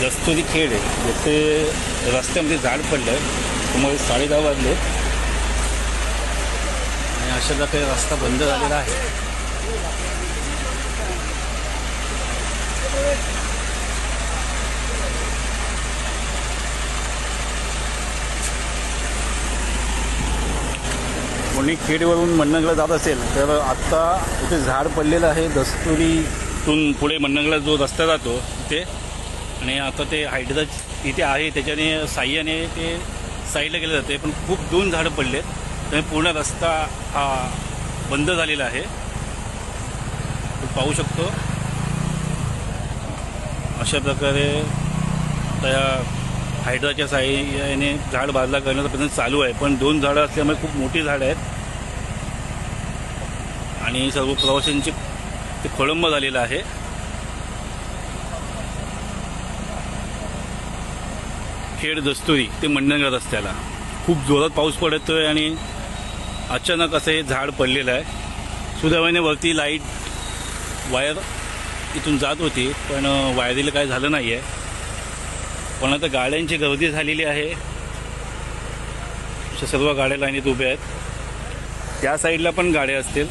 दस्तुरी खेड आहे. जिथे रस्त्यामध्ये झाड पडलं आहे त्यामुळे साडेदहा वाजले. आणि अशा प्रकारे रस्ता बंद झालेला आहे. कोणी खेडवरून मन्नगला जात असेल तर आत्ता इथे झाड पडलेलं आहे. दस्तुरीतून पुढे मन्नगला जो रस्ता जातो ते आणि आता ते हायड्रा इथे आहे त्याच्याने साह्याने ते साईडला केलं जाते पण खूप दोन झाडं पडलेत. त्यामुळे पूर्ण रस्ता हा बंद झालेला आहे. पाहू शकतो. अशा प्रकारे त्या हायड्राच्या साह्याने झाड बाजला करण्याचा प्रयत्न चालू आहे पण दोन झाडं असल्यामुळे खूप मोठी झाडं आहेत. आणि सर्व प्रवाशांची ते खोळंब झालेलं आहे. खेड दस्तुरी ते मंडणगड रस्त्याला. खूप जोरात पाऊस पडतोय आणि अचानक असं हे झाड पडलेलं आहे. सुदैवाने वरती लाइट वायर इथून जात होती पण वायरीला काय झालं नाही आहे पण आता गाड्यांची गर्दी झालेली आहे. अशा सर्व गाड्या लाईनीत उभ्या आहेत. त्या साईडला पण गाड्या असतील.